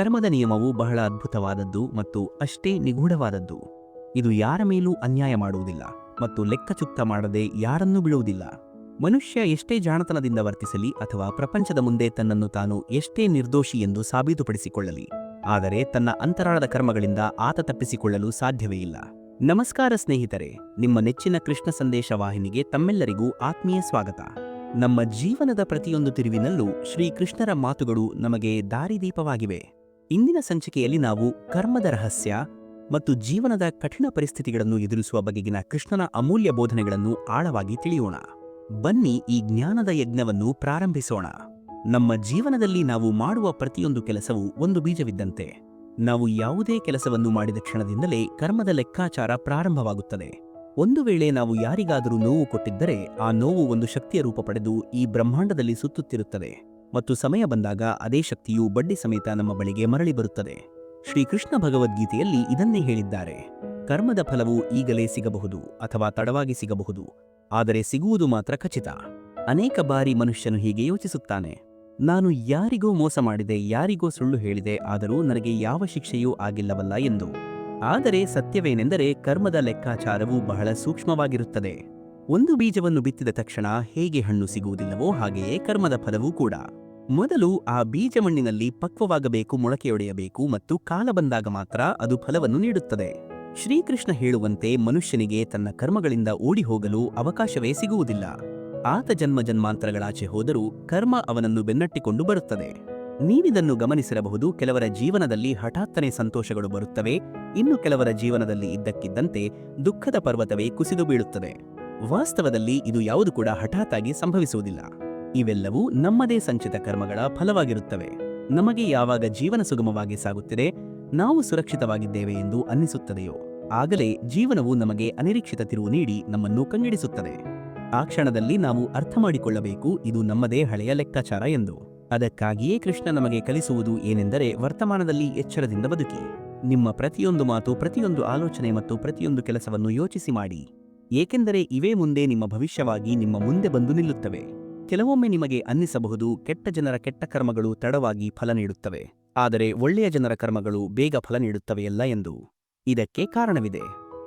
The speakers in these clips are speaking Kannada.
ಕರ್ಮದ ನಿಯಮವು ಬಹಳ ಅದ್ಭುತವಾದದ್ದು ಮತ್ತು ಅಷ್ಟೇ ನಿಗೂಢವಾದದ್ದು. ಇದು ಯಾರ ಮೇಲೂ ಅನ್ಯಾಯ ಮಾಡುವುದಿಲ್ಲ ಮತ್ತು ಲೆಕ್ಕಚುಕ್ತ ಮಾಡದೆ ಯಾರನ್ನೂ ಬಿಡುವುದಿಲ್ಲ. ಮನುಷ್ಯ ಎಷ್ಟೇ ಜಾಣತನದಿಂದ ವರ್ತಿಸಲಿ ಅಥವಾ ಪ್ರಪಂಚದ ಮುಂದೆ ತನ್ನನ್ನು ತಾನು ಎಷ್ಟೇ ನಿರ್ದೋಷಿ ಎಂದು ಸಾಬೀತುಪಡಿಸಿಕೊಳ್ಳಲಿ, ಆದರೆ ತನ್ನ ಅಂತರಾಳದ ಕರ್ಮಗಳಿಂದ ಆತ ತಪ್ಪಿಸಿಕೊಳ್ಳಲು ಸಾಧ್ಯವೇ ಇಲ್ಲ. ನಮಸ್ಕಾರ ಸ್ನೇಹಿತರೆ, ನಿಮ್ಮ ನೆಚ್ಚಿನ ಕೃಷ್ಣ ಸಂದೇಶ ವಾಹಿನಿಗೆ ತಮ್ಮೆಲ್ಲರಿಗೂ ಆತ್ಮೀಯ ಸ್ವಾಗತ. ನಮ್ಮ ಜೀವನದ ಪ್ರತಿಯೊಂದು ತಿರುವಿನಲ್ಲೂ ಶ್ರೀಕೃಷ್ಣರ ಮಾತುಗಳು ನಮಗೆ ದಾರಿದೀಪವಾಗಿವೆ. ಇಂದಿನ ಸಂಚಿಕೆಯಲ್ಲಿ ನಾವು ಕರ್ಮದ ರಹಸ್ಯ ಮತ್ತು ಜೀವನದ ಕಠಿಣ ಪರಿಸ್ಥಿತಿಗಳನ್ನು ಎದುರಿಸುವ ಬಗೆಗಿನ ಕೃಷ್ಣನ ಅಮೂಲ್ಯ ಬೋಧನೆಗಳನ್ನು ಆಳವಾಗಿ ತಿಳಿಯೋಣ. ಬನ್ನಿ ಈ ಜ್ಞಾನದ ಯಜ್ಞವನ್ನು ಪ್ರಾರಂಭಿಸೋಣ. ನಮ್ಮ ಜೀವನದಲ್ಲಿ ನಾವು ಮಾಡುವ ಪ್ರತಿಯೊಂದು ಕೆಲಸವು ಒಂದು ಬೀಜವಿದ್ದಂತೆ. ನಾವು ಯಾವುದೇ ಕೆಲಸವನ್ನು ಮಾಡಿದ ಕ್ಷಣದಿಂದಲೇ ಕರ್ಮದ ಲೆಕ್ಕಾಚಾರ ಪ್ರಾರಂಭವಾಗುತ್ತದೆ. ಒಂದು ವೇಳೆ ನಾವು ಯಾರಿಗಾದರೂ ನೋವು ಕೊಟ್ಟಿದ್ದರೆ ಆ ನೋವು ಒಂದು ಶಕ್ತಿಯ ರೂಪ ಪಡೆದು ಈ ಬ್ರಹ್ಮಾಂಡದಲ್ಲಿ ಸುತ್ತುತ್ತಿರುತ್ತದೆ. ಮತ್ತು ಸಮಯ ಬಂದಾಗ ಅದೇ ಶಕ್ತಿಯು ಬಡ್ಡಿ ಸಮೇತ ನಮ್ಮ ಬಳಿಗೆ ಮರಳಿ ಬರುತ್ತದೆ. ಶ್ರೀಕೃಷ್ಣ ಭಗವದ್ಗೀತೆಯಲ್ಲಿ ಇದನ್ನೇ ಹೇಳಿದ್ದಾರೆ. ಕರ್ಮದ ಫಲವು ಈಗಲೇ ಸಿಗಬಹುದು ಅಥವಾ ತಡವಾಗಿ ಸಿಗಬಹುದು, ಆದರೆ ಸಿಗುವುದು ಮಾತ್ರ ಖಚಿತ. ಅನೇಕ ಬಾರಿ ಮನುಷ್ಯನು ಹೀಗೆ ಯೋಚಿಸುತ್ತಾನೆ. ನಾನು ಯಾರಿಗೋ ಮೋಸ ಮಾಡಿದೆ, ಯಾರಿಗೋ ಸುಳ್ಳು ಹೇಳಿದೆ, ಆದರೂ ನನಗೆ ಯಾವ ಶಿಕ್ಷೆಯೂ ಆಗಿಲ್ಲವಲ್ಲ ಎಂದು. ಆದರೆ ಸತ್ಯವೇನೆಂದರೆ ಕರ್ಮದ ಲೆಕ್ಕಾಚಾರವು ಬಹಳ ಸೂಕ್ಷ್ಮವಾಗಿರುತ್ತದೆ. ಒಂದು ಬೀಜವನ್ನು ಬಿತ್ತಿದ ತಕ್ಷಣ ಹೇಗೆ ಹಣ್ಣು ಸಿಗುವುದಿಲ್ಲವೋ ಹಾಗೆಯೇ ಕರ್ಮದ ಫಲವೂ ಕೂಡ. ಮೊದಲು ಆ ಬೀಜ ಮಣ್ಣಿನಲ್ಲಿ ಪಕ್ವವಾಗಬೇಕು ಮೊಳಕೆಯೊಡೆಯಬೇಕು ಮತ್ತು ಕಾಲ ಬಂದಾಗ ಮಾತ್ರ ಅದು ಫಲವನ್ನು ನೀಡುತ್ತದೆ. ಶ್ರೀಕೃಷ್ಣ ಹೇಳುವಂತೆ ಮನುಷ್ಯನಿಗೆ ತನ್ನ ಕರ್ಮಗಳಿಂದ ಓಡಿ ಹೋಗಲು ಅವಕಾಶವೇ ಸಿಗುವುದಿಲ್ಲ. ಆತ ಜನ್ಮ ಜನ್ಮಾಂತರಗಳಾಚೆ ಹೋದರೂ ಕರ್ಮ ಅವನನ್ನು ಬೆನ್ನಟ್ಟಿಕೊಂಡು ಬರುತ್ತದೆ. ನೀವಿದನ್ನು ಗಮನಿಸಿರಬಹುದು, ಕೆಲವರ ಜೀವನದಲ್ಲಿ ಹಠಾತ್ತನೆ ಸಂತೋಷಗಳು ಬರುತ್ತವೆ, ಇನ್ನು ಕೆಲವರ ಜೀವನದಲ್ಲಿ ಇದ್ದಕ್ಕಿದ್ದಂತೆ ದುಃಖದ ಪರ್ವತವೇ ಕುಸಿದು ಬೀಳುತ್ತದೆ. ವಾಸ್ತವದಲ್ಲಿ ಇದು ಯಾವುದು ಕೂಡ ಹಠಾತ್ತಾಗಿ ಸಂಭವಿಸುವುದಿಲ್ಲ. ಇವೆಲ್ಲವೂ ನಮ್ಮದೇ ಸಂಚಿತ ಕರ್ಮಗಳ ಫಲವಾಗಿರುತ್ತವೆ. ನಮಗೆ ಯಾವಾಗ ಜೀವನ ಸುಗಮವಾಗಿ ಸಾಗುತ್ತಿದೆ, ನಾವು ಸುರಕ್ಷಿತವಾಗಿದ್ದೇವೆ ಎಂದು ಅನ್ನಿಸುತ್ತದೆಯೋ, ಆಗಲೇ ಜೀವನವು ನಮಗೆ ಅನಿರೀಕ್ಷಿತ ತಿರುವು ನೀಡಿ ನಮ್ಮನ್ನು ಕಂಗೆಡಿಸುತ್ತದೆ. ಆ ಕ್ಷಣದಲ್ಲಿ ನಾವು ಅರ್ಥ ಮಾಡಿಕೊಳ್ಳಬೇಕು, ಇದು ನಮ್ಮದೇ ಹಳೆಯ ಲೆಕ್ಕಾಚಾರ ಎಂದು. ಅದಕ್ಕಾಗಿಯೇ ಕೃಷ್ಣ ನಮಗೆ ಕಲಿಸುವುದು ಏನೆಂದರೆ ವರ್ತಮಾನದಲ್ಲಿ ಎಚ್ಚರದಿಂದ ಬದುಕಿ. ನಿಮ್ಮ ಪ್ರತಿಯೊಂದು ಮಾತು, ಪ್ರತಿಯೊಂದು ಆಲೋಚನೆ ಮತ್ತು ಪ್ರತಿಯೊಂದು ಕೆಲಸವನ್ನು ಯೋಚಿಸಿ ಮಾಡಿ. ಏಕೆಂದರೆ ಇವೇ ಮುಂದೆ ನಿಮ್ಮ ಭವಿಷ್ಯವಾಗಿ ನಿಮ್ಮ ಮುಂದೆ ಬಂದು ನಿಲ್ಲುತ್ತವೆ. ಕೆಲವೊಮ್ಮೆ ನಿಮಗೆ ಅನ್ನಿಸಬಹುದು ಕೆಟ್ಟ ಜನರ ಕೆಟ್ಟ ಕರ್ಮಗಳು ತಡವಾಗಿ ಫಲ ನೀಡುತ್ತವೆ. ಆದರೆ ಒಳ್ಳೆಯ ಜನರ ಕರ್ಮಗಳು ಬೇಗ ಫಲ ನೀಡುತ್ತವೆಯಲ್ಲ ಎಂದು. ಇದಕ್ಕೆ ಕಾರಣವಿದೆ.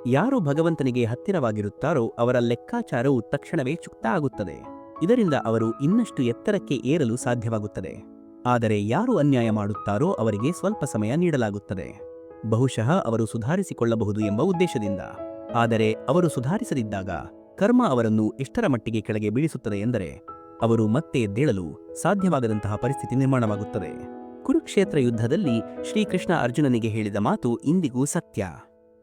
ಯಾರು ಭಗವಂತನಿಗೆ ಹತ್ತಿರವಾಗಿರುತ್ತಾರೋ ಅವರ ಲೆಕ್ಕಾಚಾರವು ತಕ್ಷಣವೇ ಚುಕ್ತ ಆಗುತ್ತದೆ. ಇದರಿಂದ ಅವರು ಇನ್ನಷ್ಟು ಎತ್ತರಕ್ಕೆ ಏರಲು ಸಾಧ್ಯವಾಗುತ್ತದೆ. ಆದರೆ ಯಾರು ಅನ್ಯಾಯ ಮಾಡುತ್ತಾರೋ ಅವರಿಗೆ ಸ್ವಲ್ಪ ಸಮಯ ನೀಡಲಾಗುತ್ತದೆ. ಬಹುಶಃ ಅವರು ಸುಧಾರಿಸಿಕೊಳ್ಳಬಹುದು ಎಂಬ ಉದ್ದೇಶದಿಂದ. ಆದರೆ ಅವರು ಸುಧಾರಿಸದಿದ್ದಾಗ ಕರ್ಮ ಅವರನ್ನು ಎಷ್ಟರ ಮಟ್ಟಿಗೆ ಕೆಳಗೆ ಬೀಳಿಸುತ್ತದೆ ಎಂದರೆ ಅವರು ಮತ್ತೆ ಎದ್ದೇಳಲು ಸಾಧ್ಯವಾಗದಂತಹ ಪರಿಸ್ಥಿತಿ ನಿರ್ಮಾಣವಾಗುತ್ತದೆ. ಕುರುಕ್ಷೇತ್ರ ಯುದ್ಧದಲ್ಲಿ ಶ್ರೀಕೃಷ್ಣ ಅರ್ಜುನನಿಗೆ ಹೇಳಿದ ಮಾತು ಇಂದಿಗೂ ಸತ್ಯ.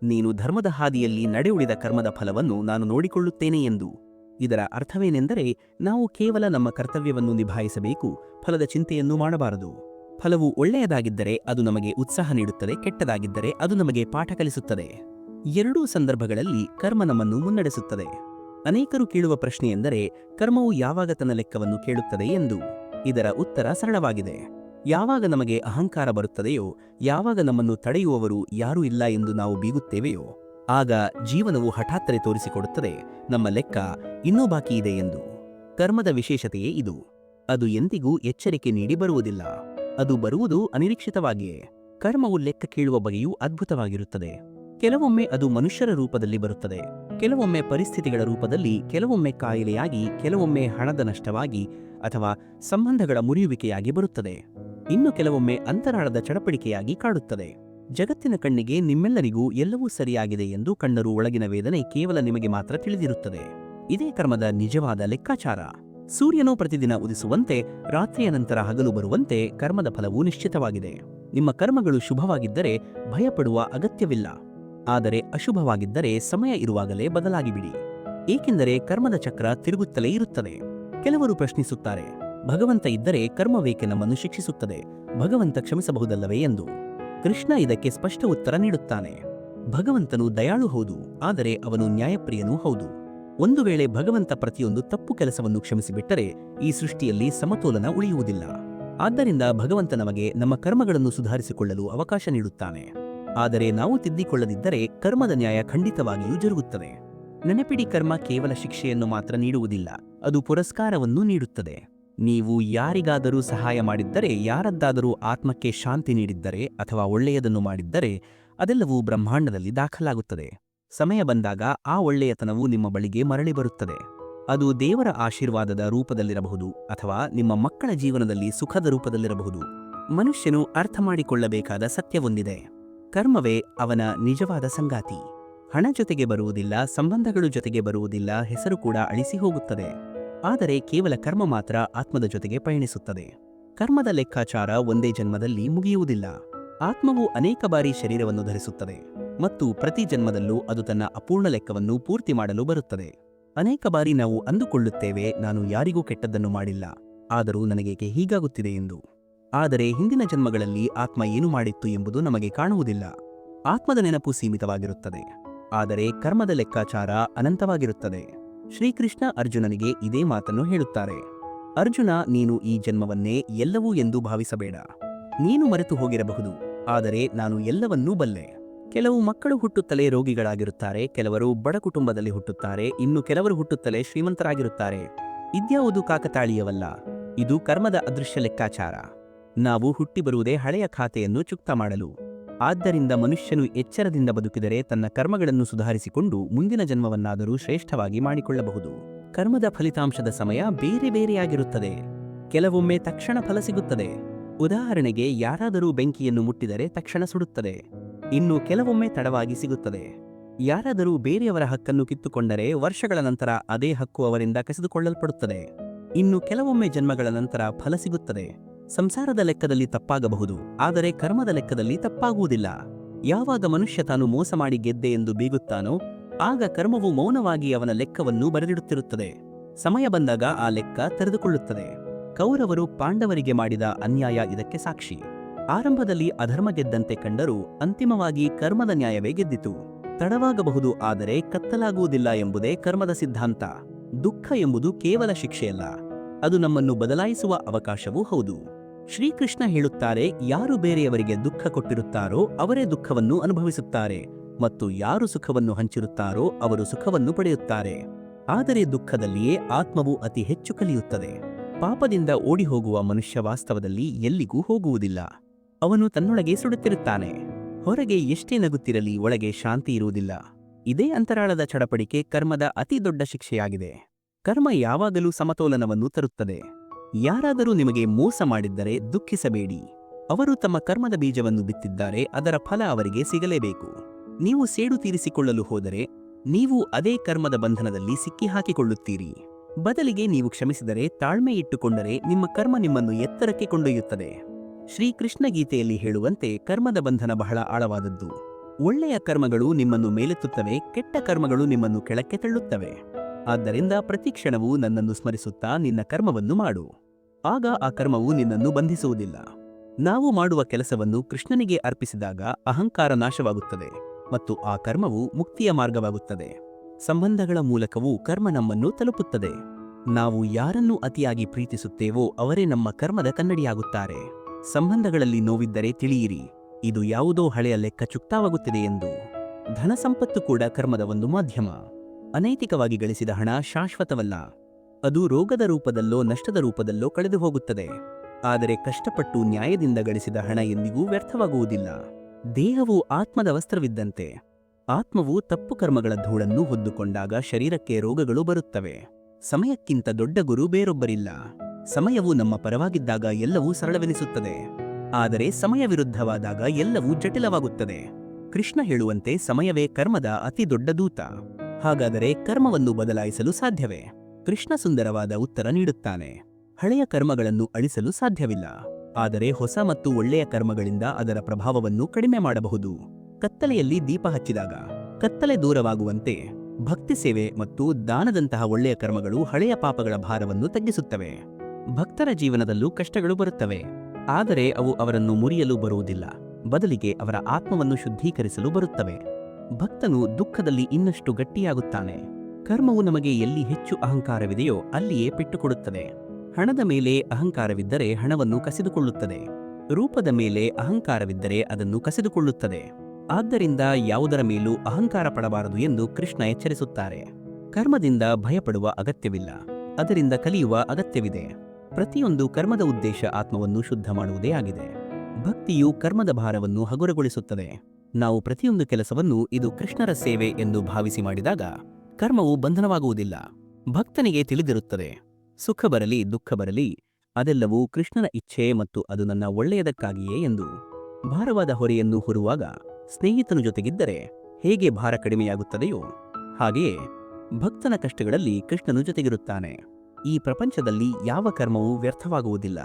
ನೀನು ಧರ್ಮದ ಹಾದಿಯಲ್ಲಿ ನಡೆಯುಳಿದ ಕರ್ಮದ ಫಲವನ್ನು ನಾನು ನೋಡಿಕೊಳ್ಳುತ್ತೇನೆ ಎಂದು. ಇದರ ಅರ್ಥವೇನೆಂದರೆ ನಾವು ಕೇವಲ ನಮ್ಮ ಕರ್ತವ್ಯವನ್ನು ನಿಭಾಯಿಸಬೇಕು, ಫಲದ ಚಿಂತೆಯನ್ನು ಮಾಡಬಾರದು. ಫಲವು ಒಳ್ಳೆಯದಾಗಿದ್ದರೆ ಅದು ನಮಗೆ ಉತ್ಸಾಹ ನೀಡುತ್ತದೆ, ಕೆಟ್ಟದಾಗಿದ್ದರೆ ಅದು ನಮಗೆ ಪಾಠ ಕಲಿಸುತ್ತದೆ. ಎರಡೂ ಸಂದರ್ಭಗಳಲ್ಲಿ ಕರ್ಮ ನಮ್ಮನ್ನು ಮುನ್ನಡೆಸುತ್ತದೆ. ಅನೇಕರು ಕೇಳುವ ಪ್ರಶ್ನೆಯೆಂದರೆ, ಕರ್ಮವು ಯಾವಾಗ ತನ್ನ ಲೆಕ್ಕವನ್ನು ಕೇಳುತ್ತದೆ ಎಂದು. ಇದರ ಉತ್ತರ ಸರಳವಾಗಿದೆ. ಯಾವಾಗ ನಮಗೆ ಅಹಂಕಾರ ಬರುತ್ತದೆಯೋ, ಯಾವಾಗ ನಮ್ಮನ್ನು ತಡೆಯುವವರು ಯಾರೂ ಇಲ್ಲ ಎಂದು ನಾವು ಬೀಗುತ್ತೇವೆಯೋ, ಆಗ ಜೀವನವು ಹಠಾತ್ತರೆ ತೋರಿಸಿಕೊಡುತ್ತದೆ. ನಮ್ಮ ಲೆಕ್ಕ ಇನ್ನೂ ಬಾಕಿ ಇದೆ ಎಂದು. ಕರ್ಮದ ವಿಶೇಷತೆಯೇ ಇದು. ಅದು ಎಂದಿಗೂ ಎಚ್ಚರಿಕೆ ನೀಡಿ ಬರುವುದಿಲ್ಲ. ಅದು ಬರುವುದು ಅನಿರೀಕ್ಷಿತವಾಗಿಯೇ. ಕರ್ಮವು ಲೆಕ್ಕ ಕೇಳುವ ಬಗೆಯೂ ಅದ್ಭುತವಾಗಿರುತ್ತದೆ. ಕೆಲವೊಮ್ಮೆ ಅದು ಮನುಷ್ಯರ ರೂಪದಲ್ಲಿ ಬರುತ್ತದೆ. ಕೆಲವೊಮ್ಮೆ ಪರಿಸ್ಥಿತಿಗಳ ರೂಪದಲ್ಲಿ, ಕೆಲವೊಮ್ಮೆ ಕಾಯಿಲೆಯಾಗಿ, ಕೆಲವೊಮ್ಮೆ ಹಣದ ನಷ್ಟವಾಗಿ ಅಥವಾ ಸಂಬಂಧಗಳ ಮುರಿಯುವಿಕೆಯಾಗಿ ಬರುತ್ತದೆ. ಇನ್ನು ಕೆಲವೊಮ್ಮೆ ಅಂತರಾಳದ ಚಡಪಡಿಕೆಯಾಗಿ ಕಾಡುತ್ತದೆ. ಜಗತ್ತಿನ ಕಣ್ಣಿಗೆ ನಿಮ್ಮೆಲ್ಲರಿಗೂ ಎಲ್ಲವೂ ಸರಿಯಾಗಿದೆ ಎಂದು ಕಣ್ಣರು ಒಳಗಿನ ವೇದನೆ ಕೇವಲ ನಿಮಗೆ ಮಾತ್ರ ತಿಳಿದಿರುತ್ತದೆ. ಇದೇ ಕರ್ಮದ ನಿಜವಾದ ಲೆಕ್ಕಾಚಾರ. ಸೂರ್ಯನು ಪ್ರತಿದಿನ ಉದಿಸುವಂತೆ, ರಾತ್ರಿಯ ನಂತರ ಹಗಲು ಬರುವಂತೆ ಕರ್ಮದ ಫಲವು ನಿಶ್ಚಿತವಾಗಿದೆ. ನಿಮ್ಮ ಕರ್ಮಗಳು ಶುಭವಾಗಿದ್ದರೆ ಭಯಪಡುವ ಅಗತ್ಯವಿಲ್ಲ. ಆದರೆ ಅಶುಭವಾಗಿದ್ದರೆ ಸಮಯ ಇರುವಾಗಲೇ ಬದಲಾಗಿಬಿಡಿ. ಏಕೆಂದರೆ ಕರ್ಮದ ಚಕ್ರ ತಿರುಗುತ್ತಲೇ ಇರುತ್ತದೆ. ಕೆಲವರು ಪ್ರಶ್ನಿಸುತ್ತಾರೆ, ಭಗವಂತ ಇದ್ದರೆ ಕರ್ಮವೇಕೆ ನಮ್ಮನ್ನು ಶಿಕ್ಷಿಸುತ್ತದೆ? ಭಗವಂತ ಕ್ಷಮಿಸಬಹುದಲ್ಲವೇ ಎಂದು. ಕೃಷ್ಣ ಇದಕ್ಕೆ ಸ್ಪಷ್ಟ ಉತ್ತರ ನೀಡುತ್ತಾನೆ. ಭಗವಂತನು ದಯಾಳು ಹೌದು, ಆದರೆ ಅವನು ನ್ಯಾಯಪ್ರಿಯನೂ ಹೌದು. ಒಂದು ವೇಳೆ ಭಗವಂತ ಪ್ರತಿಯೊಂದು ತಪ್ಪು ಕೆಲಸವನ್ನು ಕ್ಷಮಿಸಿಬಿಟ್ಟರೆ ಈ ಸೃಷ್ಟಿಯಲ್ಲಿ ಸಮತೋಲನ ಉಳಿಯುವುದಿಲ್ಲ. ಆದ್ದರಿಂದ ಭಗವಂತ ನಮಗೆ ನಮ್ಮ ಕರ್ಮಗಳನ್ನು ಸುಧಾರಿಸಿಕೊಳ್ಳಲು ಅವಕಾಶ ನೀಡುತ್ತಾನೆ. ಆದರೆ ನಾವು ತಿದ್ದಿಕೊಳ್ಳದಿದ್ದರೆ ಕರ್ಮದ ನ್ಯಾಯ ಖಂಡಿತವಾಗಿಯೂ ಜರುಗುತ್ತದೆ. ನೆನಪಿಡಿ ಕರ್ಮ ಕೇವಲ ಶಿಕ್ಷೆಯನ್ನು ಮಾತ್ರ ನೀಡುವುದಿಲ್ಲ, ಅದು ಪುರಸ್ಕಾರವನ್ನೂ ನೀಡುತ್ತದೆ. ನೀವು ಯಾರಿಗಾದರೂ ಸಹಾಯ ಮಾಡಿದ್ದರೆ, ಯಾರದ್ದಾದರೂ ಆತ್ಮಕ್ಕೆ ಶಾಂತಿ ನೀಡಿದ್ದರೆ ಅಥವಾ ಒಳ್ಳೆಯದನ್ನು ಮಾಡಿದ್ದರೆ, ಅದೆಲ್ಲವೂ ಬ್ರಹ್ಮಾಂಡದಲ್ಲಿ ದಾಖಲಾಗುತ್ತದೆ. ಸಮಯ ಬಂದಾಗ ಆ ಒಳ್ಳೆಯತನವು ನಿಮ್ಮ ಬಳಿಗೆ ಮರಳಿ ಬರುತ್ತದೆ. ಅದು ದೇವರ ಆಶೀರ್ವಾದದ ರೂಪದಲ್ಲಿರಬಹುದು ಅಥವಾ ನಿಮ್ಮ ಮಕ್ಕಳ ಜೀವನದಲ್ಲಿ ಸುಖದ ರೂಪದಲ್ಲಿರಬಹುದು. ಮನುಷ್ಯನು ಅರ್ಥ ಮಾಡಿಕೊಳ್ಳಬೇಕಾದ ಸತ್ಯವೊಂದಿದೆ. ಕರ್ಮವೇ ಅವನ ನಿಜವಾದ ಸಂಗಾತಿ. ಹಣ ಜೊತೆಗೆ ಬರುವುದಿಲ್ಲ, ಸಂಬಂಧಗಳು ಜೊತೆಗೆ ಬರುವುದಿಲ್ಲ, ಹೆಸರು ಕೂಡ ಅಳಿಸಿ ಹೋಗುತ್ತದೆ. ಆದರೆ ಕೇವಲ ಕರ್ಮ ಮಾತ್ರ ಆತ್ಮದ ಜೊತೆಗೆ ಪಯಣಿಸುತ್ತದೆ. ಕರ್ಮದ ಲೆಕ್ಕಾಚಾರ ಒಂದೇ ಜನ್ಮದಲ್ಲಿ ಮುಗಿಯುವುದಿಲ್ಲ. ಆತ್ಮವು ಅನೇಕ ಬಾರಿ ಶರೀರವನ್ನು ಧರಿಸುತ್ತದೆ ಮತ್ತು ಪ್ರತಿ ಜನ್ಮದಲ್ಲೂ ಅದು ತನ್ನ ಅಪೂರ್ಣ ಲೆಕ್ಕವನ್ನು ಪೂರ್ತಿ ಮಾಡಲು ಬರುತ್ತದೆ. ಅನೇಕ ಬಾರಿ ನಾವು ಅಂದುಕೊಳ್ಳುತ್ತೇವೆ, ನಾನು ಯಾರಿಗೂ ಕೆಟ್ಟದ್ದನ್ನು ಮಾಡಿಲ್ಲ, ಆದರೂ ನನಗೇಕೆ ಹೀಗಾಗುತ್ತಿದೆ ಎಂದು. ಆದರೆ ಹಿಂದಿನ ಜನ್ಮಗಳಲ್ಲಿ ಆತ್ಮ ಏನು ಮಾಡಿತ್ತು ಎಂಬುದು ನಮಗೆ ಕಾಣುವುದಿಲ್ಲ. ಆತ್ಮದ ನೆನಪು ಸೀಮಿತವಾಗಿರುತ್ತದೆ. ಆದರೆ ಕರ್ಮದ ಲೆಕ್ಕಾಚಾರ ಅನಂತವಾಗಿರುತ್ತದೆ. ಶ್ರೀಕೃಷ್ಣ ಅರ್ಜುನನಿಗೆ ಇದೇ ಮಾತನ್ನು ಹೇಳುತ್ತಾರೆ. ಅರ್ಜುನ, ನೀನು ಈ ಜನ್ಮವನ್ನೇ ಎಲ್ಲವೂ ಎಂದು ಭಾವಿಸಬೇಡ. ನೀನು ಮರೆತು ಹೋಗಿರಬಹುದು. ಆದರೆ ನಾನು ಎಲ್ಲವನ್ನೂ ಬಲ್ಲೆ. ಕೆಲವು ಮಕ್ಕಳು ಹುಟ್ಟುತ್ತಲೇ ರೋಗಿಗಳಾಗಿರುತ್ತಾರೆ. ಕೆಲವರು ಬಡ ಕುಟುಂಬದಲ್ಲಿ ಹುಟ್ಟುತ್ತಾರೆ. ಇನ್ನು ಕೆಲವರು ಹುಟ್ಟುತ್ತಲೇ ಶ್ರೀಮಂತರಾಗಿರುತ್ತಾರೆ. ಇದ್ಯಾವುದು ಕಾಕತಾಳೀಯವಲ್ಲ. ಇದು ಕರ್ಮದ ಅದೃಶ್ಯ ಲೆಕ್ಕಾಚಾರ. ನಾವು ಹುಟ್ಟಿ ಬರುವುದೇ ಹಳೆಯ ಖಾತೆಯನ್ನು ಚುಕ್ತ ಮಾಡಲು. ಆದ್ದರಿಂದ ಮನುಷ್ಯನು ಎಚ್ಚರದಿಂದ ಬದುಕಿದರೆ ತನ್ನ ಕರ್ಮಗಳನ್ನು ಸುಧಾರಿಸಿಕೊಂಡು ಮುಂದಿನ ಜನ್ಮವನ್ನಾದರೂ ಶ್ರೇಷ್ಠವಾಗಿ ಮಾಡಿಕೊಳ್ಳಬಹುದು. ಕರ್ಮದ ಫಲಿತಾಂಶದ ಸಮಯ ಬೇರೆ ಬೇರೆಯಾಗಿರುತ್ತದೆ. ಕೆಲವೊಮ್ಮೆ ತಕ್ಷಣ ಫಲ ಸಿಗುತ್ತದೆ. ಉದಾಹರಣೆಗೆ ಯಾರಾದರೂ ಬೆಂಕಿಯನ್ನು ಮುಟ್ಟಿದರೆ ತಕ್ಷಣ ಸುಡುತ್ತದೆ. ಇನ್ನು ಕೆಲವೊಮ್ಮೆ ತಡವಾಗಿ ಸಿಗುತ್ತದೆ. ಯಾರಾದರೂ ಬೇರೆಯವರ ಹಕ್ಕನ್ನು ಕಿತ್ತುಕೊಂಡರೆ ವರ್ಷಗಳ ನಂತರ ಅದೇ ಹಕ್ಕು ಅವರಿಂದ ಕಸಿದುಕೊಳ್ಳಲ್ಪಡುತ್ತದೆ. ಇನ್ನು ಕೆಲವೊಮ್ಮೆ ಜನ್ಮಗಳ ನಂತರ ಫಲ ಸಿಗುತ್ತದೆ. ಸಂಸಾರದ ಲೆಕ್ಕದಲ್ಲಿ ತಪ್ಪಾಗಬಹುದು, ಆದರೆ ಕರ್ಮದ ಲೆಕ್ಕದಲ್ಲಿ ತಪ್ಪಾಗುವುದಿಲ್ಲ. ಯಾವಾಗ ಮನುಷ್ಯ ತಾನು ಮೋಸ ಮಾಡಿ ಗೆದ್ದೆ ಎಂದು ಬೀಗುತ್ತಾನೋ, ಆಗ ಕರ್ಮವು ಮೌನವಾಗಿ ಅವನ ಲೆಕ್ಕವನ್ನು ಬರೆದಿಡುತ್ತಿರುತ್ತದೆ. ಸಮಯ ಬಂದಾಗ ಆ ಲೆಕ್ಕ ತೆರೆದುಕೊಳ್ಳುತ್ತದೆ. ಕೌರವರು ಪಾಂಡವರಿಗೆ ಮಾಡಿದ ಅನ್ಯಾಯ ಇದಕ್ಕೆ ಸಾಕ್ಷಿ. ಆರಂಭದಲ್ಲಿ ಅಧರ್ಮ ಗೆದ್ದಂತೆ ಕಂಡರೂ ಅಂತಿಮವಾಗಿ ಕರ್ಮದ ನ್ಯಾಯವೇ ಗೆದ್ದಿತು. ತಡವಾಗಬಹುದು ಆದರೆ ಕತ್ತಲಾಗುವುದಿಲ್ಲ ಎಂಬುದೇ ಕರ್ಮದ ಸಿದ್ಧಾಂತ. ದುಃಖ ಎಂಬುದು ಕೇವಲ ಶಿಕ್ಷೆಯಲ್ಲ. ಅದು ನಮ್ಮನ್ನು ಬದಲಾಯಿಸುವ ಅವಕಾಶವೂ ಹೌದು. ಶ್ರೀಕೃಷ್ಣ ಹೇಳುತ್ತಾರೆ, ಯಾರು ಬೇರೆಯವರಿಗೆ ದುಃಖ ಕೊಟ್ಟಿರುತ್ತಾರೋ ಅವರೇ ದುಃಖವನ್ನು ಅನುಭವಿಸುತ್ತಾರೆ ಮತ್ತು ಯಾರು ಸುಖವನ್ನು ಹಂಚಿರುತ್ತಾರೋ ಅವರು ಸುಖವನ್ನು ಪಡೆಯುತ್ತಾರೆ. ಆದರೆ ದುಃಖದಲ್ಲಿಯೇ ಆತ್ಮವು ಅತಿ ಹೆಚ್ಚು ಕಲಿಯುತ್ತದೆ. ಪಾಪದಿಂದ ಓಡಿ ಹೋಗುವ ಮನುಷ್ಯ ವಾಸ್ತವದಲ್ಲಿ ಎಲ್ಲಿಗೂ ಹೋಗುವುದಿಲ್ಲ. ಅವನು ತನ್ನೊಳಗೆ ಸುಡುತ್ತಿರುತ್ತಾನೆ. ಹೊರಗೆ ಎಷ್ಟೇ ನಗುತ್ತಿರಲಿ ಒಳಗೆ ಶಾಂತಿ ಇರುವುದಿಲ್ಲ. ಇದೇ ಅಂತರಾಳದ ಚಡಪಡಿಕೆ ಕರ್ಮದ ಅತಿ ದೊಡ್ಡ ಶಿಕ್ಷೆಯಾಗಿದೆ. ಕರ್ಮ ಯಾವಾಗಲೂ ಸಮತೋಲನವನ್ನು ತರುತ್ತದೆ. ಯಾರಾದರೂ ನಿಮಗೆ ಮೋಸ ಮಾಡಿದ್ದರೆ ದುಃಖಿಸಬೇಡಿ. ಅವರು ತಮ್ಮ ಕರ್ಮದ ಬೀಜವನ್ನು ಬಿತ್ತಿದ್ದಾರೆ, ಅದರ ಫಲ ಅವರಿಗೆ ಸಿಗಲೇಬೇಕು. ನೀವು ಸೇಡು ತೀರಿಸಿಕೊಳ್ಳಲು ಹೋದರೆ, ನೀವು ಅದೇ ಕರ್ಮದ ಬಂಧನದಲ್ಲಿ ಸಿಕ್ಕಿ ಹಾಕಿಕೊಳ್ಳುತ್ತೀರಿ ಬದಲಿಗೆ ನೀವು ಕ್ಷಮಿಸಿದರೆ, ತಾಳ್ಮೆ ಇಟ್ಟುಕೊಂಡರೆ ನಿಮ್ಮ ಕರ್ಮ ನಿಮ್ಮನ್ನು ಎತ್ತರಕ್ಕೆ ಕೊಂಡೊಯ್ಯುತ್ತದೆ. ಶ್ರೀಕೃಷ್ಣ ಗೀತೆಯಲ್ಲಿ ಹೇಳುವಂತೆ ಕರ್ಮದ ಬಂಧನ ಬಹಳ ಆಳವಾದದ್ದು. ಒಳ್ಳೆಯ ಕರ್ಮಗಳು ನಿಮ್ಮನ್ನು ಮೇಲೆತ್ತುತ್ತವೆ, ಕೆಟ್ಟ ಕರ್ಮಗಳು ನಿಮ್ಮನ್ನು ಕೆಳಕ್ಕೆ ತಳ್ಳುತ್ತವೆ. ಆದ್ದರಿಂದ ಪ್ರತಿ ಕ್ಷಣವೂ ನನ್ನನ್ನು ಸ್ಮರಿಸುತ್ತಾ ನಿನ್ನ ಕರ್ಮವನ್ನು ಮಾಡು. ಆಗ ಆ ಕರ್ಮವು ನಿನ್ನನ್ನು ಬಂಧಿಸುವುದಿಲ್ಲ. ನಾವು ಮಾಡುವ ಕೆಲಸವನ್ನು ಕೃಷ್ಣನಿಗೆ ಅರ್ಪಿಸಿದಾಗ ಅಹಂಕಾರ ನಾಶವಾಗುತ್ತದೆ ಮತ್ತು ಆ ಕರ್ಮವು ಮುಕ್ತಿಯ ಮಾರ್ಗವಾಗುತ್ತದೆ. ಸಂಬಂಧಗಳ ಮೂಲಕವೂ ಕರ್ಮ ನಮ್ಮನ್ನು ತಲುಪುತ್ತದೆ. ನಾವು ಯಾರನ್ನು ಅತಿಯಾಗಿ ಪ್ರೀತಿಸುತ್ತೇವೋ ಅವರೇ ನಮ್ಮ ಕರ್ಮದ ಕನ್ನಡಿಯಾಗುತ್ತಾರೆ. ಸಂಬಂಧಗಳಲ್ಲಿ ನೋವಿದ್ದರೆ ತಿಳಿಯಿರಿ, ಇದು ಯಾವುದೋ ಹಳೆಯ ಲೆಕ್ಕ ಚುಕ್ತಾವಾಗುತ್ತಿದೆ ಎಂದು. ಧನ ಸಂಪತ್ತು ಕೂಡ ಕರ್ಮದ ಒಂದು ಮಾಧ್ಯಮ. ಅನೈತಿಕವಾಗಿ ಗಳಿಸಿದ ಹಣ ಶಾಶ್ವತವಲ್ಲ. ಅದು ರೋಗದ ರೂಪದಲ್ಲೋ ನಷ್ಟದ ರೂಪದಲ್ಲೋ ಕಳೆದು ಹೋಗುತ್ತದೆ. ಆದರೆ ಕಷ್ಟಪಟ್ಟು ನ್ಯಾಯದಿಂದ ಗಳಿಸಿದ ಹಣ ಎಂದಿಗೂ ವ್ಯರ್ಥವಾಗುವುದಿಲ್ಲ. ದೇಹವು ಆತ್ಮದ ವಸ್ತ್ರವಿದ್ದಂತೆ. ಆತ್ಮವು ತಪ್ಪು ಕರ್ಮಗಳ ಧೂಳನ್ನು ಹೊದ್ದುಕೊಂಡಾಗ ಶರೀರಕ್ಕೆ ರೋಗಗಳು ಬರುತ್ತವೆ. ಸಮಯಕ್ಕಿಂತ ದೊಡ್ಡ ಗುರು ಬೇರೊಬ್ಬರಿಲ್ಲ. ಸಮಯವು ನಮ್ಮ ಪರವಾಗಿದ್ದಾಗ ಎಲ್ಲವೂ ಸರಳವೆನಿಸುತ್ತದೆ. ಆದರೆ ಸಮಯ ವಿರುದ್ಧವಾದಾಗ ಎಲ್ಲವೂ ಜಟಿಲವಾಗುತ್ತದೆ. ಕೃಷ್ಣ ಹೇಳುವಂತೆ ಸಮಯವೇ ಕರ್ಮದ ಅತಿ ದೊಡ್ಡ ದೂತ. ಹಾಗಾದರೆ ಕರ್ಮವನ್ನು ಬದಲಾಯಿಸಲು ಸಾಧ್ಯವೇ? ಕೃಷ್ಣ ಸುಂದರವಾದ ಉತ್ತರ ನೀಡುತ್ತಾನೆ. ಹಳೆಯ ಕರ್ಮಗಳನ್ನು ಅಳಿಸಲು ಸಾಧ್ಯವಿಲ್ಲ. ಆದರೆ ಹೊಸ ಮತ್ತು ಒಳ್ಳೆಯ ಕರ್ಮಗಳಿಂದ ಅದರ ಪ್ರಭಾವವನ್ನು ಕಡಿಮೆ ಮಾಡಬಹುದು. ಕತ್ತಲೆಯಲ್ಲಿ ದೀಪ ಹಚ್ಚಿದಾಗ, ಕತ್ತಲೆ ದೂರವಾಗುವಂತೆ ಭಕ್ತಿ ಸೇವೆ ಮತ್ತು ದಾನದಂತಹ ಒಳ್ಳೆಯ ಕರ್ಮಗಳು ಹಳೆಯ ಪಾಪಗಳ ಭಾರವನ್ನು ತಗ್ಗಿಸುತ್ತವೆ. ಭಕ್ತರ ಜೀವನದಲ್ಲೂ ಕಷ್ಟಗಳು ಬರುತ್ತವೆ. ಆದರೆ ಅವು ಅವರನ್ನು ಮುರಿಯಲು ಬರುವುದಿಲ್ಲ. ಬದಲಿಗೆ ಅವರ ಆತ್ಮವನ್ನು ಶುದ್ಧೀಕರಿಸಲು ಬರುತ್ತವೆ. ಭಕ್ತನು ದುಃಖದಲ್ಲಿ ಇನ್ನಷ್ಟು ಗಟ್ಟಿಯಾಗುತ್ತಾನೆ. ಕರ್ಮವು ನಮಗೆ ಎಲ್ಲಿ ಹೆಚ್ಚು ಅಹಂಕಾರವಿದೆಯೋ ಅಲ್ಲಿಯೇ ಪೆಟ್ಟುಕೊಡುತ್ತದೆ. ಹಣದ ಮೇಲೆ ಅಹಂಕಾರವಿದ್ದರೆ ಹಣವನ್ನು ಕಸಿದುಕೊಳ್ಳುತ್ತದೆ. ರೂಪದ ಮೇಲೆ ಅಹಂಕಾರವಿದ್ದರೆ ಅದನ್ನು ಕಸಿದುಕೊಳ್ಳುತ್ತದೆ. ಆದ್ದರಿಂದ ಯಾವುದರ ಮೇಲೂ ಅಹಂಕಾರ ಪಡಬಾರದು ಎಂದು ಕೃಷ್ಣ ಎಚ್ಚರಿಸುತ್ತಾರೆ. ಕರ್ಮದಿಂದ ಭಯಪಡುವ ಅಗತ್ಯವಿಲ್ಲ. ಅದರಿಂದ ಕಲಿಯುವ ಅಗತ್ಯವಿದೆ. ಪ್ರತಿಯೊಂದು ಕರ್ಮದ ಉದ್ದೇಶ ಆತ್ಮವನ್ನು ಶುದ್ಧ ಮಾಡುವುದೇ ಆಗಿದೆ. ಭಕ್ತಿಯು ಕರ್ಮದ ಭಾರವನ್ನು ಹಗುರಗೊಳಿಸುತ್ತದೆ. ನಾವು ಪ್ರತಿಯೊಂದು ಕೆಲಸವನ್ನು ಇದು ಕೃಷ್ಣರ ಸೇವೆ ಎಂದು ಭಾವಿಸಿ ಮಾಡಿದಾಗ ಕರ್ಮವು ಬಂಧನವಾಗುವುದಿಲ್ಲ. ಭಕ್ತನಿಗೆ ತಿಳಿದಿರುತ್ತದೆ, ಸುಖ ಬರಲಿ, ದುಃಖ ಬರಲಿ, ಅದೆಲ್ಲವೂ ಕೃಷ್ಣನ ಇಚ್ಛೆ ಮತ್ತು ಅದು ನನ್ನ ಒಳ್ಳೆಯದಕ್ಕಾಗಿಯೇ ಎಂದು ಭಾರವಾದ ಹೊರೆಯನ್ನು ಹೊರುವಾಗ ಸ್ನೇಹಿತನ ಜೊತೆಗಿದ್ದರೆ ಹೇಗೆ ಭಾರ ಕಡಿಮೆಯಾಗುತ್ತದೆಯೋ ಹಾಗೆಯೇ ಭಕ್ತನ ಕಷ್ಟಗಳಲ್ಲಿ ಕೃಷ್ಣನು ಜೊತೆಗಿರುತ್ತಾನೆ. ಈ ಪ್ರಪಂಚದಲ್ಲಿ ಯಾವ ಕರ್ಮವೂ ವ್ಯರ್ಥವಾಗುವುದಿಲ್ಲ.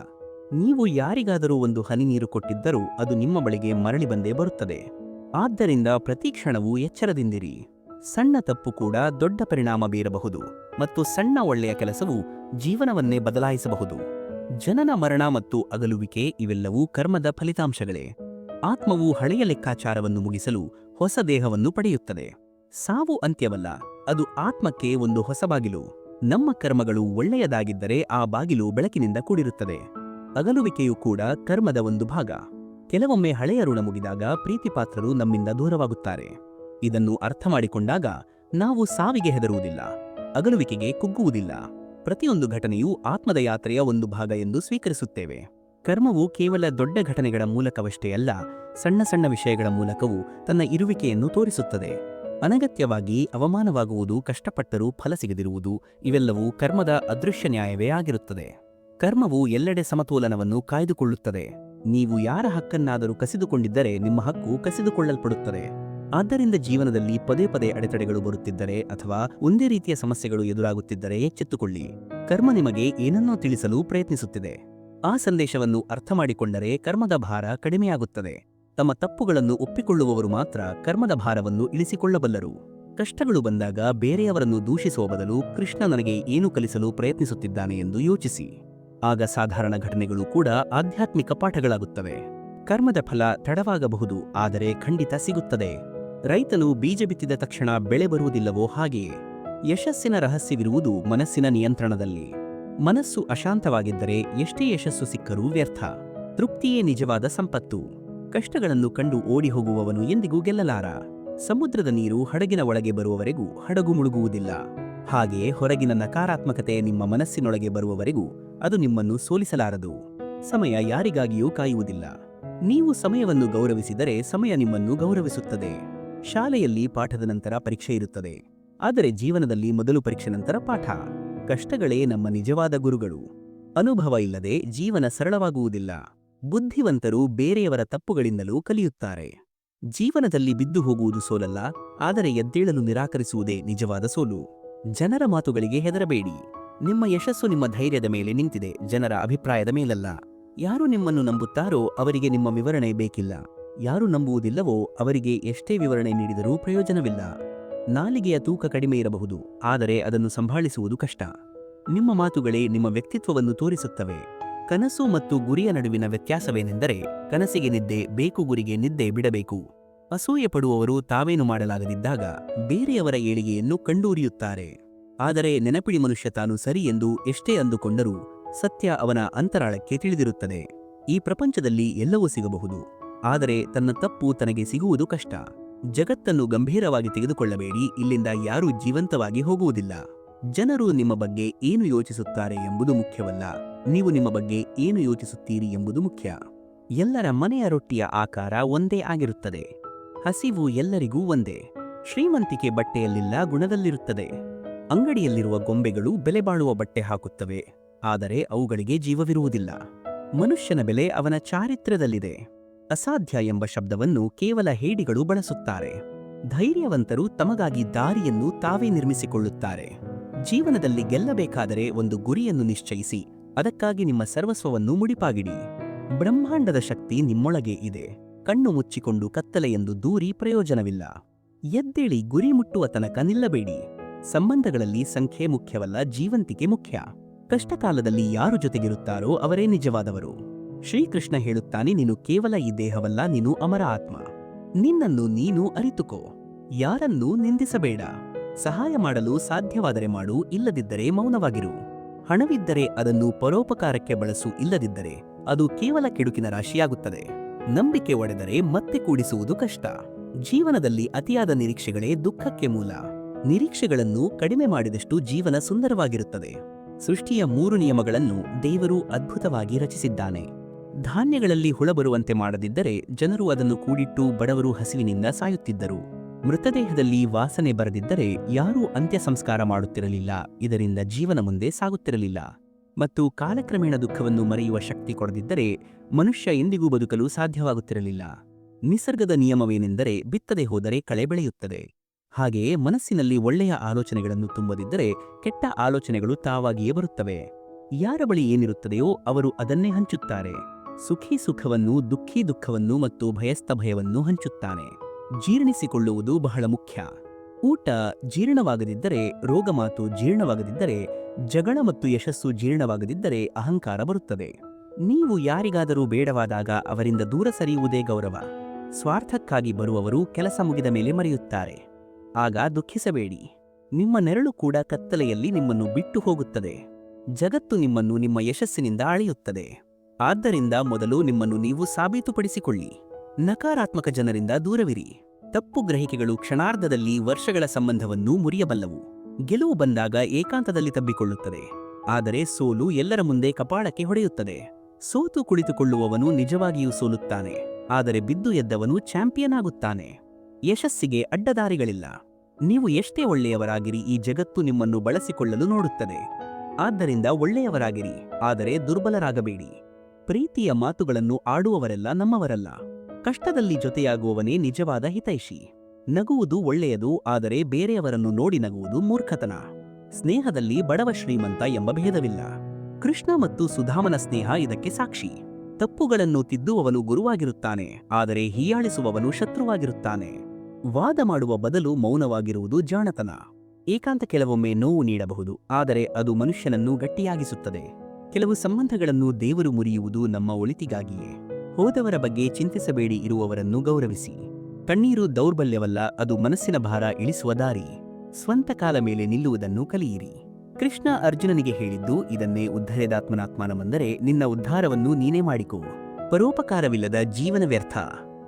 ನೀವು ಯಾರಿಗಾದರೂ ಒಂದು ಹನಿ ನೀರು ಕೊಟ್ಟಿದ್ದರೂ ಅದು ನಿಮ್ಮ ಬಳಿಗೆ ಮರಳಿ ಬಂದೇ ಬರುತ್ತದೆ. ಆದ್ದರಿಂದ ಪ್ರತಿ ಕ್ಷಣವೂ ಎಚ್ಚರದಿಂದಿರಿ. ಸಣ್ಣ ತಪ್ಪು ಕೂಡ ದೊಡ್ಡ ಪರಿಣಾಮ ಬೀರಬಹುದು ಮತ್ತು ಸಣ್ಣ ಒಳ್ಳೆಯ ಕೆಲಸವು ಜೀವನವನ್ನೇ ಬದಲಾಯಿಸಬಹುದು. ಜನನ, ಮರಣ ಮತ್ತು ಅಗಲುವಿಕೆ ಇವೆಲ್ಲವೂ ಕರ್ಮದ ಫಲಿತಾಂಶಗಳೇ. ಆತ್ಮವು ಹಳೆಯ ಲೆಕ್ಕಾಚಾರವನ್ನು ಮುಗಿಸಲು ಹೊಸ ದೇಹವನ್ನು ಪಡೆಯುತ್ತದೆ. ಸಾವು ಅಂತ್ಯವಲ್ಲ, ಅದು ಆತ್ಮಕ್ಕೆ ಒಂದು ಹೊಸ ಬಾಗಿಲು. ನಮ್ಮ ಕರ್ಮಗಳು ಒಳ್ಳೆಯದಾಗಿದ್ದರೆ ಆ ಬಾಗಿಲು ಬೆಳಕಿನಿಂದ ಕೂಡಿರುತ್ತದೆ. ಅಗಲುವಿಕೆಯೂ ಕೂಡ ಕರ್ಮದ ಒಂದು ಭಾಗ. ಕೆಲವೊಮ್ಮೆ ಹಳೆಯ ಋಣ ಮುಗಿದಾಗ ಪ್ರೀತಿಪಾತ್ರರು ನಮ್ಮಿಂದ ದೂರವಾಗುತ್ತಾರೆ. ಇದನ್ನು ಅರ್ಥ ಮಾಡಿಕೊಂಡಾಗ ನಾವು ಸಾವಿಗೆ ಹೆದರುವುದಿಲ್ಲ, ಅಗಲುವಿಕೆಗೆ ಕುಗ್ಗುವುದಿಲ್ಲ. ಪ್ರತಿಯೊಂದು ಘಟನೆಯೂ ಆತ್ಮದ ಯಾತ್ರೆಯ ಒಂದು ಭಾಗ ಎಂದು ಸ್ವೀಕರಿಸುತ್ತೇವೆ. ಕರ್ಮವು ಕೇವಲ ದೊಡ್ಡ ಘಟನೆಗಳ ಮೂಲಕವಷ್ಟೇ ಅಲ್ಲ, ಸಣ್ಣ ಸಣ್ಣ ವಿಷಯಗಳ ಮೂಲಕವೂ ತನ್ನ ಇರುವಿಕೆಯನ್ನು ತೋರಿಸುತ್ತದೆ. ಅನಗತ್ಯವಾಗಿ ಅವಮಾನವಾಗುವುದು, ಕಷ್ಟಪಟ್ಟರೂ ಫಲ ಸಿಗದಿರುವುದು, ಇವೆಲ್ಲವೂ ಕರ್ಮದ ಅದೃಶ್ಯ ನ್ಯಾಯವೇ ಆಗಿರುತ್ತದೆ. ಕರ್ಮವು ಎಲ್ಲೆಡೆ ಸಮತೋಲನವನ್ನು ಕಾಯ್ದುಕೊಳ್ಳುತ್ತದೆ. ನೀವು ಯಾರ ಹಕ್ಕನ್ನಾದರೂ ಕಸಿದುಕೊಂಡಿದ್ದರೆ ನಿಮ್ಮ ಹಕ್ಕು ಕಸಿದುಕೊಳ್ಳಲ್ಪಡುತ್ತದೆ. ಆದ್ದರಿಂದ ಜೀವನದಲ್ಲಿ ಪದೇ ಪದೇ ಅಡೆತಡೆಗಳು ಬರುತ್ತಿದ್ದರೆ ಅಥವಾ ಒಂದೇ ರೀತಿಯ ಸಮಸ್ಯೆಗಳು ಎದುರಾಗುತ್ತಿದ್ದರೆ ಎಚ್ಚೆತ್ತುಕೊಳ್ಳಿ ಕರ್ಮ ನಿಮಗೆ ಏನನ್ನೋ ತಿಳಿಸಲು ಪ್ರಯತ್ನಿಸುತ್ತಿದೆ. ಆ ಸಂದೇಶವನ್ನು ಅರ್ಥ ಮಾಡಿಕೊಂಡರೆ ಕರ್ಮದ ಭಾರ ಕಡಿಮೆಯಾಗುತ್ತದೆ. ತಮ್ಮ ತಪ್ಪುಗಳನ್ನು ಒಪ್ಪಿಕೊಳ್ಳುವವರು ಮಾತ್ರ ಕರ್ಮದ ಭಾರವನ್ನು ಇಳಿಸಿಕೊಳ್ಳಬಲ್ಲರು. ಕಷ್ಟಗಳು ಬಂದಾಗ ಬೇರೆಯವರನ್ನು ದೂಷಿಸುವ ಬದಲು ಕೃಷ್ಣ ನನಗೆ ಏನು ಕಲಿಸಲು ಪ್ರಯತ್ನಿಸುತ್ತಿದ್ದಾನೆ ಎಂದು ಯೋಚಿಸಿ. ಆಗ ಸಾಧಾರಣ ಘಟನೆಗಳು ಕೂಡ ಆಧ್ಯಾತ್ಮಿಕ ಪಾಠಗಳಾಗುತ್ತವೆ. ಕರ್ಮದ ಫಲ ತಡವಾಗಬಹುದು, ಆದರೆ ಖಂಡಿತ ಸಿಗುತ್ತದೆ. ರೈತನು ಬೀಜ ಬಿತ್ತಿದ ತಕ್ಷಣ ಬೆಳೆ ಬರುವುದಿಲ್ಲವೋ ಹಾಗೆಯೇ ಯಶಸ್ಸಿನ ರಹಸ್ಯವಿರುವುದು ಮನಸ್ಸಿನ ನಿಯಂತ್ರಣದಲ್ಲಿ. ಮನಸ್ಸು ಅಶಾಂತವಾಗಿದ್ದರೆ ಎಷ್ಟೇ ಯಶಸ್ಸು ಸಿಕ್ಕರೂ ವ್ಯರ್ಥ. ತೃಪ್ತಿಯೇ ನಿಜವಾದ ಸಂಪತ್ತು. ಕಷ್ಟಗಳನ್ನು ಕಂಡು ಓಡಿ ಹೋಗುವವನು ಎಂದಿಗೂ ಗೆಲ್ಲಲಾರ. ಸಮುದ್ರದ ನೀರು ಹಡಗಿನ ಒಳಗೆ ಬರುವವರೆಗೂ ಹಡಗು ಮುಳುಗುವುದಿಲ್ಲ. ಹಾಗೆಯೇ ಹೊರಗಿನ ನಕಾರಾತ್ಮಕತೆ ನಿಮ್ಮ ಮನಸ್ಸಿನೊಳಗೆ ಬರುವವರೆಗೂ ಅದು ನಿಮ್ಮನ್ನು ಸೋಲಿಸಲಾರದು. ಸಮಯ ಯಾರಿಗಾಗಿಯೂ ಕಾಯುವುದಿಲ್ಲ. ನೀವು ಸಮಯವನ್ನು ಗೌರವಿಸಿದರೆ ಸಮಯ ನಿಮ್ಮನ್ನು ಗೌರವಿಸುತ್ತದೆ. ಶಾಲೆಯಲ್ಲಿ ಪಾಠದ ನಂತರ ಪರೀಕ್ಷೆ ಇರುತ್ತದೆ. ಆದರೆ ಜೀವನದಲ್ಲಿ ಮೊದಲು ಪರೀಕ್ಷೆ ನಂತರ ಪಾಠ. ಕಷ್ಟಗಳೇ ನಮ್ಮ ನಿಜವಾದ ಗುರುಗಳು. ಅನುಭವ ಇಲ್ಲದೆ ಜೀವನ ಸರಳವಾಗುವುದಿಲ್ಲ. ಬುದ್ಧಿವಂತರು ಬೇರೆಯವರ ತಪ್ಪುಗಳಿಂದಲೂ ಕಲಿಯುತ್ತಾರೆ. ಜೀವನದಲ್ಲಿ ಬಿದ್ದು ಹೋಗುವುದು ಸೋಲಲ್ಲ, ಆದರೆ ಎದ್ದೇಳಲು ನಿರಾಕರಿಸುವುದೇ ನಿಜವಾದ ಸೋಲು. ಜನರ ಮಾತುಗಳಿಗೆ ಹೆದರಬೇಡಿ. ನಿಮ್ಮ ಯಶಸ್ಸು ನಿಮ್ಮ ಧೈರ್ಯದ ಮೇಲೆ ನಿಂತಿದೆ, ಜನರ ಅಭಿಪ್ರಾಯದ ಮೇಲಲ್ಲ. ಯಾರು ನಿಮ್ಮನ್ನು ನಂಬುತ್ತಾರೋ ಅವರಿಗೆ ನಿಮ್ಮ ವಿವರಣೆ ಬೇಕಿಲ್ಲ. ಯಾರು ನಂಬುವುದಿಲ್ಲವೋ ಅವರಿಗೆ ಎಷ್ಟೇ ವಿವರಣೆ ನೀಡಿದರೂ ಪ್ರಯೋಜನವಿಲ್ಲ. ನಾಲಿಗೆಯ ತೂಕ ಕಡಿಮೆ ಇರಬಹುದು, ಆದರೆ ಅದನ್ನು ಸಂಭಾಳಿಸುವುದು ಕಷ್ಟ. ನಿಮ್ಮ ಮಾತುಗಳೇ ನಿಮ್ಮ ವ್ಯಕ್ತಿತ್ವವನ್ನು ತೋರಿಸುತ್ತವೆ. ಕನಸು ಮತ್ತು ಗುರಿಯ ನಡುವಿನ ವ್ಯತ್ಯಾಸವೇನೆಂದರೆ ಕನಸಿಗೆ ನಿದ್ದೆ, ಬೇಕು ಗುರಿಗೆ ನಿದ್ದೆ ಬಿಡಬೇಕು. ಅಸೂಯೆ ಪಡುವವರು ತಾವೇನು ಮಾಡಲಾಗದಿದ್ದಾಗ ಬೇರೆಯವರ ಏಳಿಗೆಯನ್ನು ಕಂಡೂರಿಯುತ್ತಾರೆ. ಆದರೆ ನೆನಪಿಡಿ ಮನುಷ್ಯ ತಾನು ಸರಿ ಎಂದು ಎಷ್ಟೇ ಅಂದುಕೊಂಡರೂ ಸತ್ಯ ಅವನ ಅಂತರಾಳಕ್ಕೆ ತಿಳಿದಿರುತ್ತದೆ. ಈ ಪ್ರಪಂಚದಲ್ಲಿ ಎಲ್ಲವೂ ಸಿಗಬಹುದು. ಆದರೆ ತನ್ನ ತಪ್ಪು ತನಗೆ ಸಿಗುವುದು ಕಷ್ಟ. ಜಗತ್ತನ್ನು ಗಂಭೀರವಾಗಿ ತೆಗೆದುಕೊಳ್ಳಬೇಡಿ, ಇಲ್ಲಿಂದ ಯಾರೂ ಜೀವಂತವಾಗಿ ಹೋಗುವುದಿಲ್ಲ. ಜನರು ನಿಮ್ಮ ಬಗ್ಗೆ ಏನು ಯೋಚಿಸುತ್ತಾರೆ ಎಂಬುದು ಮುಖ್ಯವಲ್ಲ. ನೀವು ನಿಮ್ಮ ಬಗ್ಗೆ ಏನು ಯೋಚಿಸುತ್ತೀರಿ ಎಂಬುದು ಮುಖ್ಯ. ಎಲ್ಲರ ಮನೆಯ ರೊಟ್ಟಿಯ ಆಕಾರ ಒಂದೇ ಆಗಿರುತ್ತದೆ. ಹಸಿವು ಎಲ್ಲರಿಗೂ ಒಂದೇ. ಶ್ರೀಮಂತಿಕೆ ಬಟ್ಟೆಯಲ್ಲಿಲ್ಲ ಗುಣದಲ್ಲಿರುತ್ತದೆ. ಅಂಗಡಿಯಲ್ಲಿರುವ ಗೊಂಬೆಗಳು ಬೆಲೆಬಾಳುವ ಬಟ್ಟೆ ಹಾಕುತ್ತವೆ, ಆದರೆ ಅವುಗಳಿಗೆ ಜೀವವಿರುವುದಿಲ್ಲ. ಮನುಷ್ಯನ ಬೆಲೆ ಅವನ ಚಾರಿತ್ರ್ಯದಲ್ಲಿದೆ. ಅಸಾಧ್ಯ ಎಂಬ ಶಬ್ದವನ್ನು ಕೇವಲ ಹೇಡಿಗಳು ಬಳಸುತ್ತಾರೆ. ಧೈರ್ಯವಂತರು ತಮಗಾಗಿ ದಾರಿಯನ್ನು ತಾವೇ ನಿರ್ಮಿಸಿಕೊಳ್ಳುತ್ತಾರೆ. ಜೀವನದಲ್ಲಿ ಗೆಲ್ಲಬೇಕಾದರೆ ಒಂದು ಗುರಿಯನ್ನು ನಿಶ್ಚಯಿಸಿ, ಅದಕ್ಕಾಗಿ ನಿಮ್ಮ ಸರ್ವಸ್ವವನ್ನು ಮುಡಿಪಾಗಿಡಿ. ಬ್ರಹ್ಮಾಂಡದ ಶಕ್ತಿ ನಿಮ್ಮೊಳಗೆ ಇದೆ. ಕಣ್ಣು ಮುಚ್ಚಿಕೊಂಡು ಕತ್ತಲೆಯೆಂದು ದೂರಿ ಪ್ರಯೋಜನವಿಲ್ಲ. ಎದ್ದೇಳಿ ಗುರಿ ಮುಟ್ಟುವ ತನಕ ನಿಲ್ಲಬೇಡಿ. ಸಂಬಂಧಗಳಲ್ಲಿ ಸಂಖ್ಯೆ ಮುಖ್ಯವಲ್ಲ, ಜೀವಂತಿಕೆ ಮುಖ್ಯ. ಕಷ್ಟಕಾಲದಲ್ಲಿ ಯಾರು ಜೊತೆಗಿರುತ್ತಾರೋ ಅವರೇ ನಿಜವಾದವರು. ಶ್ರೀಕೃಷ್ಣ ಹೇಳುತ್ತಾನೆ, ನೀನು ಕೇವಲ ಈ ದೇಹವಲ್ಲ, ನೀನು ಅಮರ ಆತ್ಮ. ನಿನ್ನನ್ನು ನೀನು ಅರಿತುಕೋ. ಯಾರನ್ನೂ ನಿಂದಿಸಬೇಡ. ಸಹಾಯ ಮಾಡಲು ಸಾಧ್ಯವಾದರೆ ಮಾಡು, ಇಲ್ಲದಿದ್ದರೆ ಮೌನವಾಗಿರು. ಹಣವಿದ್ದರೆ ಅದನ್ನು ಪರೋಪಕಾರಕ್ಕೆ ಬಳಸು, ಇಲ್ಲದಿದ್ದರೆ ಅದು ಕೇವಲ ಕೆಡುಕಿನ ರಾಶಿಯಾಗುತ್ತದೆ. ನಂಬಿಕೆ ಒಡೆದರೆ ಮತ್ತೆ ಕೂಡಿಸುವುದು ಕಷ್ಟ. ಜೀವನದಲ್ಲಿ ಅತಿಯಾದ ನಿರೀಕ್ಷೆಗಳೇ ದುಃಖಕ್ಕೆ ಮೂಲ. ನಿರೀಕ್ಷೆಗಳನ್ನು ಕಡಿಮೆ ಮಾಡಿದಷ್ಟು ಜೀವನ ಸುಂದರವಾಗಿರುತ್ತದೆ. ಸೃಷ್ಟಿಯ ಮೂರು ನಿಯಮಗಳನ್ನು ದೇವರು ಅದ್ಭುತವಾಗಿ ರಚಿಸಿದ್ದಾನೆ. ಧಾನ್ಯಗಳಲ್ಲಿ ಹುಳಬರುವಂತೆ ಮಾಡದಿದ್ದರೆ ಜನರು ಅದನ್ನು ಕೂಡಿಟ್ಟು ಬಡವರು ಹಸಿವಿನಿಂದ ಸಾಯುತ್ತಿದ್ದರು. ಮೃತದೇಹದಲ್ಲಿ ವಾಸನೆ ಬರದಿದ್ದರೆ ಯಾರೂ ಅಂತ್ಯ ಸಂಸ್ಕಾರ ಮಾಡುತ್ತಿರಲಿಲ್ಲ, ಇದರಿಂದ ಜೀವನ ಮುಂದೆ ಸಾಗುತ್ತಿರಲಿಲ್ಲ. ಮತ್ತು ಕಾಲಕ್ರಮೇಣ ದುಃಖವನ್ನು ಮರೆಯುವ ಶಕ್ತಿ ಕೊಡದಿದ್ದರೆ ಮನುಷ್ಯ ಎಂದಿಗೂ ಬದುಕಲು ಸಾಧ್ಯವಾಗುತ್ತಿರಲಿಲ್ಲ. ನಿಸರ್ಗದ ನಿಯಮವೇನೆಂದರೆ ಬಿತ್ತದೆ ಹೋದರೆ ಕಳೆ ಬೆಳೆಯುತ್ತದೆ. ಹಾಗೆಯೇ ಮನಸ್ಸಿನಲ್ಲಿ ಒಳ್ಳೆಯ ಆಲೋಚನೆಗಳನ್ನು ತುಂಬದಿದ್ದರೆ ಕೆಟ್ಟ ಆಲೋಚನೆಗಳು ತಾವಾಗಿಯೇ ಬರುತ್ತವೆ. ಯಾರ ಬಳಿ ಏನಿರುತ್ತದೆಯೋ ಅವರು ಅದನ್ನೇ ಹಂಚುತ್ತಾರೆ. ಸುಖಿ ಸುಖವನ್ನು, ದುಃಖಿ ದುಃಖವನ್ನು ಮತ್ತು ಭಯಸ್ಥ ಭಯವನ್ನು ಹಂಚುತ್ತಾನೆ. ಜೀರ್ಣಿಸಿಕೊಳ್ಳುವುದು ಬಹಳ ಮುಖ್ಯ. ಊಟ ಜೀರ್ಣವಾಗದಿದ್ದರೆ, ರೋಗ ಮಾತು ಜೀರ್ಣವಾಗದಿದ್ದರೆ, ಜಗಳ ಮತ್ತು ಯಶಸ್ಸು ಜೀರ್ಣವಾಗದಿದ್ದರೆ ಅಹಂಕಾರ ಬರುತ್ತದೆ. ನೀವು ಯಾರಿಗಾದರೂ ಬೇಡವಾದಾಗ ಅವರಿಂದ ದೂರ ಸರಿಯುವುದೇ ಗೌರವ. ಸ್ವಾರ್ಥಕ್ಕಾಗಿ ಬರುವವರು ಕೆಲಸ ಮುಗಿದ ಮೇಲೆ ಮರೆಯುತ್ತಾರೆ. ಆಗ ದುಃಖಿಸಬೇಡಿ. ನಿಮ್ಮ ನೆರಳು ಕೂಡ ಕತ್ತಲೆಯಲ್ಲಿ ನಿಮ್ಮನ್ನು ಬಿಟ್ಟು ಹೋಗುತ್ತದೆ. ಜಗತ್ತು ನಿಮ್ಮನ್ನು ನಿಮ್ಮ ಯಶಸ್ಸಿನಿಂದ ಅಳೆಯುತ್ತದೆ. ಆದ್ದರಿಂದ ಮೊದಲು ನಿಮ್ಮನ್ನು ನೀವು ಸಾಬೀತುಪಡಿಸಿಕೊಳ್ಳಿ. ನಕಾರಾತ್ಮಕ ಜನರಿಂದ ದೂರವಿರಿ. ತಪ್ಪು ಗ್ರಹಿಕೆಗಳು ಕ್ಷಣಾರ್ಧದಲ್ಲಿ ವರ್ಷಗಳ ಸಂಬಂಧವನ್ನು ಮುರಿಯಬಲ್ಲವು. ಗೆಲುವು ಬಂದಾಗ ಏಕಾಂತದಲ್ಲಿ ತಬ್ಬಿಕೊಳ್ಳುತ್ತದೆ. ಆದರೆ ಸೋಲು ಎಲ್ಲರ ಮುಂದೆ ಕಪಾಳಕ್ಕೆ ಹೊಡೆಯುತ್ತದೆ. ಸೋತು ಕುಳಿತುಕೊಳ್ಳುವವನು ನಿಜವಾಗಿಯೂ ಸೋಲುತ್ತಾನೆ. ಆದರೆ ಬಿದ್ದು ಎದ್ದವನು ಚಾಂಪಿಯನ್ ಆಗುತ್ತಾನೆ. ಯಶಸ್ಸಿಗೆ ಅಡ್ಡದಾರಿಗಳಿಲ್ಲ. ನೀವು ಎಷ್ಟೇ ಒಳ್ಳೆಯವರಾಗಿರಿ, ಈ ಜಗತ್ತು ನಿಮ್ಮನ್ನು ಬಳಸಿಕೊಳ್ಳಲು ನೋಡುತ್ತದೆ. ಆದ್ದರಿಂದ ಒಳ್ಳೆಯವರಾಗಿರಿ, ಆದರೆ ದುರ್ಬಲರಾಗಬೇಡಿ. ಪ್ರೀತಿಯ ಮಾತುಗಳನ್ನು ಆಡುವವರೆಲ್ಲ ನಮ್ಮವರಲ್ಲ. ಕಷ್ಟದಲ್ಲಿ ಜೊತೆಯಾಗುವವನೇ ನಿಜವಾದ ಹಿತೈಷಿ. ನಗುವುದು ಒಳ್ಳೆಯದು, ಆದರೆ ಬೇರೆಯವರನ್ನು ನೋಡಿ ನಗುವುದು ಮೂರ್ಖತನ. ಸ್ನೇಹದಲ್ಲಿ ಬಡವ ಶ್ರೀಮಂತ ಎಂಬ ಭೇದವಿಲ್ಲ. ಕೃಷ್ಣ ಮತ್ತು ಸುಧಾಮನ ಸ್ನೇಹ ಇದಕ್ಕೆ ಸಾಕ್ಷಿ. ತಪ್ಪುಗಳನ್ನು ತಿದ್ದುವವನು ಗುರುವಾಗಿರುತ್ತಾನೆ, ಆದರೆ ಹೀಯಾಳಿಸುವವನು ಶತ್ರುವಾಗಿರುತ್ತಾನೆ. ವಾದ ಮಾಡುವ ಬದಲು ಮೌನವಾಗಿರುವುದು ಜಾಣತನ. ಏಕಾಂತ ಕೆಲವೊಮ್ಮೆ ನೋವು ನೀಡಬಹುದು, ಆದರೆ ಅದು ಮನುಷ್ಯನನ್ನು ಗಟ್ಟಿಯಾಗಿಸುತ್ತದೆ. ಕೆಲವು ಸಂಬಂಧಗಳನ್ನು ದೇವರು ಮುರಿಯುವುದು ನಮ್ಮ ಒಳಿತಿಗಾಗಿಯೇ. ಹೋದವರ ಬಗ್ಗೆ ಚಿಂತಿಸಬೇಡಿ ಇರುವವರನ್ನು ಗೌರವಿಸಿ. ಕಣ್ಣೀರು ದೌರ್ಬಲ್ಯವಲ್ಲ, ಅದು ಮನಸ್ಸಿನ ಭಾರ ಇಳಿಸುವ ದಾರಿ. ಸ್ವಂತ ಕಾಲ ಮೇಲೆ ನಿಲ್ಲುವುದನ್ನು ಕಲಿಯಿರಿ. ಕೃಷ್ಣ ಅರ್ಜುನನಿಗೆ ಹೇಳಿದ್ದು ಇದನ್ನೇ ಉದ್ಧರೇದಾತ್ಮನಾತ್ಮಾನವೆಂದರೆ ನಿನ್ನ ಉದ್ಧಾರವನ್ನು ನೀನೇ ಮಾಡಿಕೋ. ಪರೋಪಕಾರವಿಲ್ಲದ ಜೀವನ ವ್ಯರ್ಥ.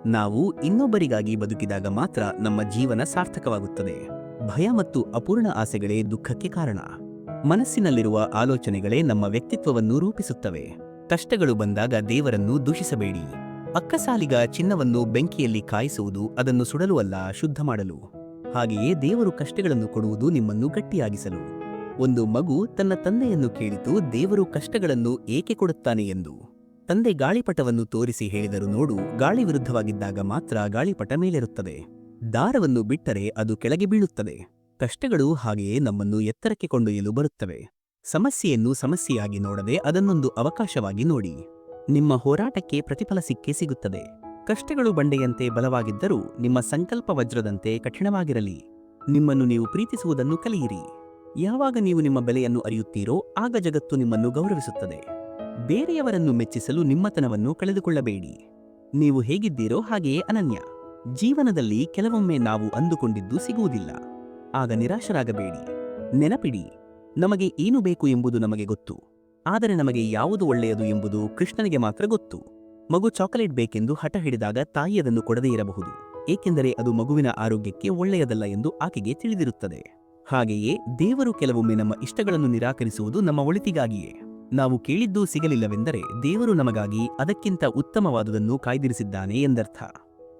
ನಾವು ಇನ್ನೊಬ್ಬರಿಗಾಗಿ ಬದುಕಿದಾಗ ಮಾತ್ರ ನಮ್ಮ ಜೀವನ ಸಾರ್ಥಕವಾಗುತ್ತದೆ. ಭಯ ಮತ್ತು ಅಪೂರ್ಣ ಆಸೆಗಳೇ ದುಃಖಕ್ಕೆ ಕಾರಣ. ಮನಸ್ಸಿನಲ್ಲಿರುವ ಆಲೋಚನೆಗಳೇ ನಮ್ಮ ವ್ಯಕ್ತಿತ್ವವನ್ನು ರೂಪಿಸುತ್ತವೆ. ಕಷ್ಟಗಳು ಬಂದಾಗ ದೇವರನ್ನು ದೂಷಿಸಬೇಡಿ. ಅಕ್ಕಸಾಲಿಗ ಚಿನ್ನವನ್ನು ಬೆಂಕಿಯಲ್ಲಿ ಕಾಯಿಸುವುದು ಅದನ್ನು ಸುಡಲು ಅಲ್ಲ, ಶುದ್ಧ ಮಾಡಲು. ಹಾಗೆಯೇ ದೇವರು ಕಷ್ಟಗಳನ್ನು ಕೊಡುವುದು ನಿಮ್ಮನ್ನು ಗಟ್ಟಿಯಾಗಿಸಲು. ಒಂದು ಮಗು ತನ್ನ ತಂದೆಯನ್ನು ಕೇಳಿತು ದೇವರು ಕಷ್ಟಗಳನ್ನು ಏಕೆ ಕೊಡುತ್ತಾನೆ ಎಂದು. ತಂದೆ ಗಾಳಿಪಟವನ್ನು ತೋರಿಸಿ ಹೇಳಿದರು ನೋಡು, ಗಾಳಿ ವಿರುದ್ಧವಾಗಿದ್ದಾಗ ಮಾತ್ರ ಗಾಳಿಪಟ ಮೇಲಿರುತ್ತದೆ. ದಾರವನ್ನು ಬಿಟ್ಟರೆ ಅದು ಕೆಳಗೆ ಬೀಳುತ್ತದೆ. ಕಷ್ಟಗಳು ಹಾಗೆಯೇ ನಮ್ಮನ್ನು ಎತ್ತರಕ್ಕೆ ಕೊಂಡೊಯ್ಯಲು ಬರುತ್ತವೆ. ಸಮಸ್ಯೆಯನ್ನು ಸಮಸ್ಯೆಯಾಗಿ ನೋಡದೆ ಅದನ್ನೊಂದು ಅವಕಾಶವಾಗಿ ನೋಡಿ. ನಿಮ್ಮ ಹೋರಾಟಕ್ಕೆ ಪ್ರತಿಫಲ ಸಿಕ್ಕೇ ಸಿಗುತ್ತದೆ. ಕಷ್ಟಗಳು ಬಂಡೆಯಂತೆ ಬಲವಾಗಿದ್ದರೂ ನಿಮ್ಮ ಸಂಕಲ್ಪ ವಜ್ರದಂತೆ ಕಠಿಣವಾಗಿರಲಿ. ನಿಮ್ಮನ್ನು ನೀವು ಪ್ರೀತಿಸುವುದನ್ನು ಕಲಿಯಿರಿ. ಯಾವಾಗ ನೀವು ನಿಮ್ಮ ಬೆಲೆಯನ್ನು ಅರಿಯುತ್ತೀರೋ ಆಗ ಜಗತ್ತು ನಿಮ್ಮನ್ನು ಗೌರವಿಸುತ್ತದೆ. ಬೇರೆಯವರನ್ನು ಮೆಚ್ಚಿಸಲು ನಿಮ್ಮತನವನ್ನು ಕಳೆದುಕೊಳ್ಳಬೇಡಿ. ನೀವು ಹೇಗಿದ್ದೀರೋ ಹಾಗೆಯೇ ಅನನ್ಯ. ಜೀವನದಲ್ಲಿ ಕೆಲವೊಮ್ಮೆ ನಾವು ಅಂದುಕೊಂಡಿದ್ದು ಸಿಗುವುದಿಲ್ಲ. ಆಗ ನಿರಾಶರಾಗಬೇಡಿ. ನೆನಪಿಡಿ, ನಮಗೆ ಏನು ಬೇಕು ಎಂಬುದು ನಮಗೆ ಗೊತ್ತು. ಆದರೆ ನಮಗೆ ಯಾವುದು ಒಳ್ಳೆಯದು ಎಂಬುದು ಕೃಷ್ಣನಿಗೆ ಮಾತ್ರ ಗೊತ್ತು. ಮಗು ಚಾಕೊಲೇಟ್ ಬೇಕೆಂದು ಹಠ ಹಿಡಿದಾಗ ತಾಯಿ ಅದನ್ನು ಕೊಡದೇ ಇರಬಹುದು. ಏಕೆಂದರೆ ಅದು ಮಗುವಿನ ಆರೋಗ್ಯಕ್ಕೆ ಒಳ್ಳೆಯದಲ್ಲ ಎಂದು ಆಕೆಗೆ ತಿಳಿದಿರುತ್ತದೆ. ಹಾಗೆಯೇ ದೇವರು ಕೆಲವೊಮ್ಮೆ ನಮ್ಮ ಇಷ್ಟಗಳನ್ನು ನಿರಾಕರಿಸುವುದು ನಮ್ಮ ಒಳಿತಿಗಾಗಿಯೇ. ನಾವು ಕೇಳಿದ್ದೂ ಸಿಗಲಿಲ್ಲವೆಂದರೆ ದೇವರು ನಮಗಾಗಿ ಅದಕ್ಕಿಂತ ಉತ್ತಮವಾದುದನ್ನು ಕಾಯ್ದಿರಿಸಿದ್ದಾನೆ ಎಂದರ್ಥ.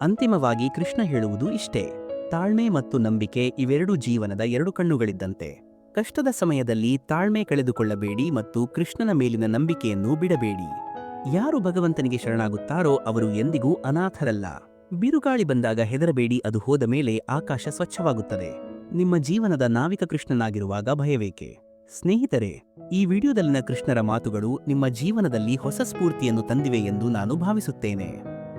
ಅಂತಿಮವಾಗಿ ಕೃಷ್ಣ ಹೇಳುವುದು ಇಷ್ಟೇ. ತಾಳ್ಮೆ ಮತ್ತು ನಂಬಿಕೆ ಇವೆರಡೂ ಜೀವನದ ಎರಡು ಕಣ್ಣುಗಳಿದ್ದಂತೆ. ಕಷ್ಟದ ಸಮಯದಲ್ಲಿ ತಾಳ್ಮೆ ಕಳೆದುಕೊಳ್ಳಬೇಡಿ ಮತ್ತು ಕೃಷ್ಣನ ಮೇಲಿನ ನಂಬಿಕೆಯನ್ನು ಬಿಡಬೇಡಿ. ಯಾರು ಭಗವಂತನಿಗೆ ಶರಣಾಗುತ್ತಾರೋ ಅವರು ಎಂದಿಗೂ ಅನಾಥರಲ್ಲ. ಬಿರುಗಾಳಿ ಬಂದಾಗ ಹೆದರಬೇಡಿ, ಅದು ಹೋದ ಮೇಲೆ ಆಕಾಶ ಸ್ವಚ್ಛವಾಗುತ್ತದೆ. ನಿಮ್ಮ ಜೀವನದ ನಾವಿಕ ಕೃಷ್ಣನಾಗಿರುವಾಗ ಭಯವೇಕೆ? ಸ್ನೇಹಿತರೆ ಈ ವಿಡಿಯೋದಲ್ಲಿನ ಕೃಷ್ಣರ ಮಾತುಗಳು ನಿಮ್ಮ ಜೀವನದಲ್ಲಿ ಹೊಸ ಸ್ಫೂರ್ತಿಯನ್ನು ತಂದಿವೆ ಎಂದು ನಾನು ಭಾವಿಸುತ್ತೇನೆ.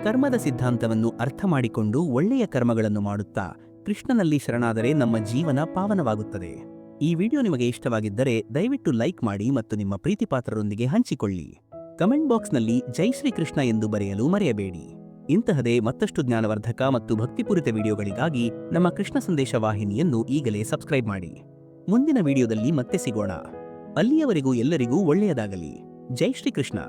ಕರ್ಮದ ಸಿದ್ಧಾಂತವನ್ನು ಅರ್ಥ ಮಾಡಿಕೊಂಡು ಒಳ್ಳೆಯ ಕರ್ಮಗಳನ್ನು ಮಾಡುತ್ತಾ ಕೃಷ್ಣನಲ್ಲಿ ಶರಣಾದರೆ ನಮ್ಮ ಜೀವನ ಪಾವನವಾಗುತ್ತದೆ. ಈ ವಿಡಿಯೋ ನಿಮಗೆ ಇಷ್ಟವಾಗಿದ್ದರೆ ದಯವಿಟ್ಟು ಲೈಕ್ ಮಾಡಿ ಮತ್ತು ನಿಮ್ಮ ಪ್ರೀತಿಪಾತ್ರರೊಂದಿಗೆ ಹಂಚಿಕೊಳ್ಳಿ. ಕಮೆಂಟ್ ಬಾಕ್ಸ್ನಲ್ಲಿ ಜೈ ಶ್ರೀ ಕೃಷ್ಣ ಎಂದು ಬರೆಯಲು ಮರೆಯಬೇಡಿ. ಇಂತಹದೇ ಮತ್ತಷ್ಟು ಜ್ಞಾನವರ್ಧಕ ಮತ್ತು ಭಕ್ತಿಪೂರಿತ ವಿಡಿಯೋಗಳಿಗಾಗಿ ನಮ್ಮ ಕೃಷ್ಣ ಸಂದೇಶ ವಾಹಿನಿಯನ್ನು ಈಗಲೇ ಸಬ್ಸ್ಕ್ರೈಬ್ ಮಾಡಿ. ಮುಂದಿನ ವಿಡಿಯೋದಲ್ಲಿ ಮತ್ತೆ ಸಿಗೋಣ. ಅಲ್ಲಿಯವರೆಗೂ ಎಲ್ಲರಿಗೂ ಒಳ್ಳೆಯದಾಗಲಿ. ಜೈ ಶ್ರೀ ಕೃಷ್ಣ